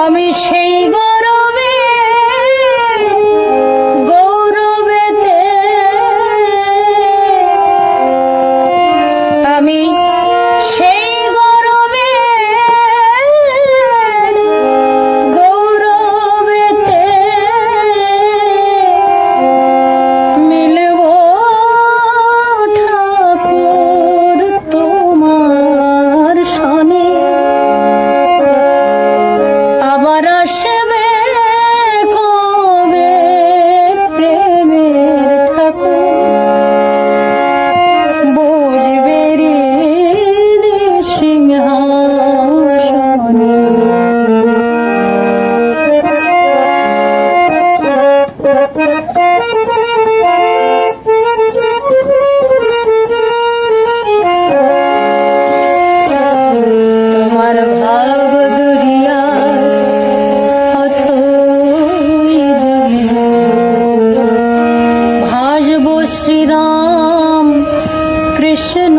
আমি সেই গৌরবে গৌরবেতে আমি আসবে কবে প্রেমে থাকো? বসবে রে সিংহাসনে। Thank রাম কৃষ্ণ